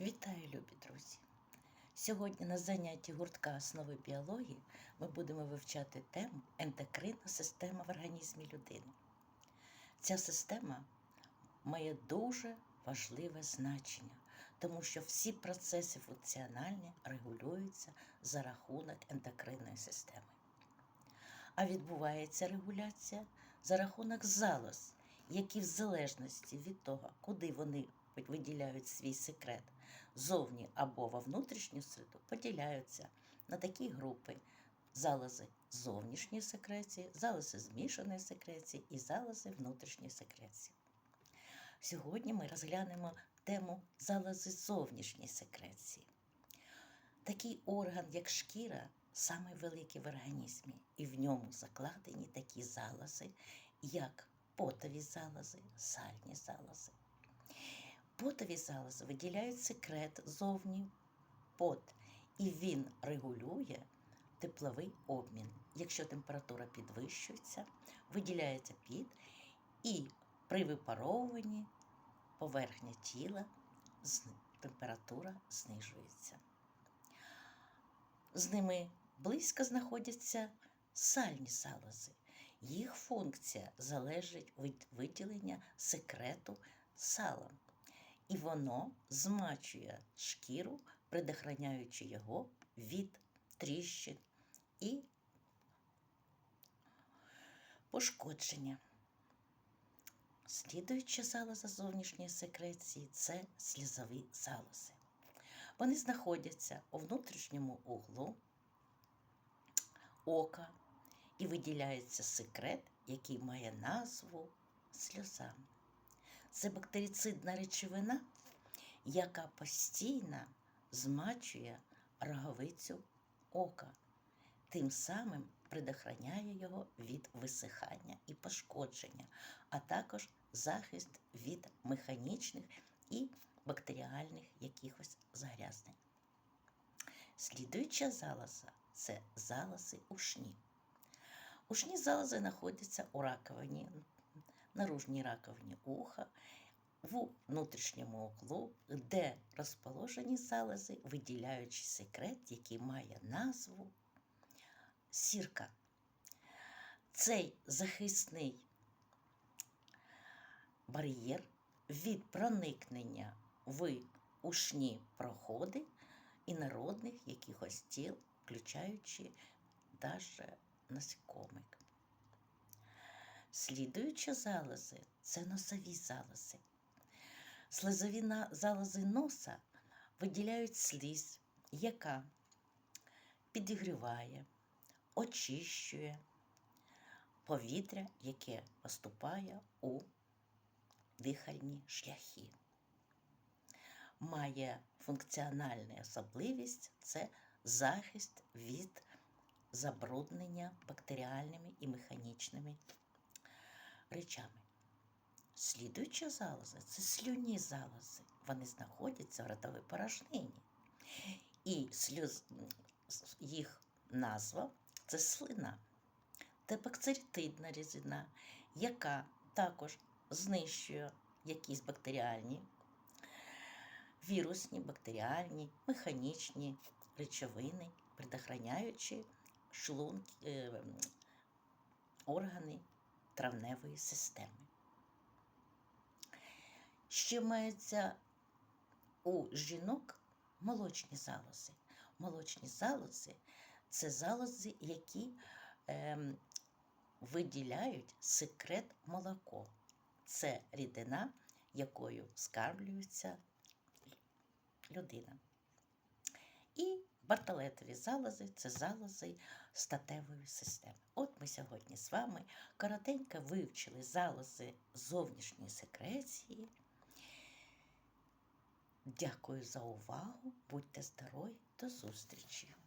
Вітаю, любі друзі! Сьогодні на занятті гуртка основи біології ми будемо вивчати тему ендокринна система в організмі людини. Ця система має дуже важливе значення, тому що всі процеси функціональні регулюються за рахунок ендокринної системи. А відбувається регуляція за рахунок залоз, які в залежності від того, куди вони виділяють свій секрет зовні або во внутрішню середу, поділяються на такі групи залози зовнішньої секреції, залози змішаної секреції і залози внутрішньої секреції. Сьогодні ми розглянемо тему залози зовнішньої секреції. Такий орган, як шкіра, самий великий в організмі, і в ньому закладені такі залози, як потові залози, сальні залози. Потові залози виділяють секрет зовні пот, і він регулює тепловий обмін. Якщо температура підвищується, виділяється піт, і при випаровуванні поверхня тіла температура знижується. З ними близько знаходяться сальні залози. Їх функція залежить від виділення секрету салом і воно змачує шкіру, предохраняючи його від тріщин і пошкодження. Слідуюча залоза зовнішньої секреції це слізові залози. Вони знаходяться у внутрішньому углу ока і виділяється секрет, який має назву сльоза. Це бактерицидна речовина, яка постійно змачує роговицю ока, тим самим предохраняє його від висихання і пошкодження, а також захист від механічних і бактеріальних якихось загрязнень. Слідуюча залоза це залози ушні. Ушні залози знаходяться у раковині наружній раковині уха, в внутрішньому углу, де розположені залози, виділяючи секрет, який має назву сірка. Цей захисний бар'єр від проникнення в ушні проходи інородних якихось тіл, включаючи навіть насекомих. Слідуючі залози це носові залози. Слизові залози носа виділяють слізь, яка підігріває, очищує повітря, яке поступає у дихальні шляхи. Має функціональну особливість це захист від забруднення бактеріальними і механічними речами. Слідуюча залоза це слюні залози. Вони знаходяться в ротовій порожнині. І сльоз, їх назва це слина. Це бактеритидна різина, яка також знищує якісь бактеріальні, вірусні, бактеріальні, механічні речовини, предохраняючи шлунки, е, органи травневої системи. Ще мається у жінок молочні залози. Молочні залози це залози, які е, виділяють секрет молоко. Це рідина, якою скарблюється людина. І Бартолетові залози це залози статевої системи. От ми сьогодні з вами коротенько вивчили залози зовнішньої секреції. Дякую за увагу. Будьте здорові, до зустрічі!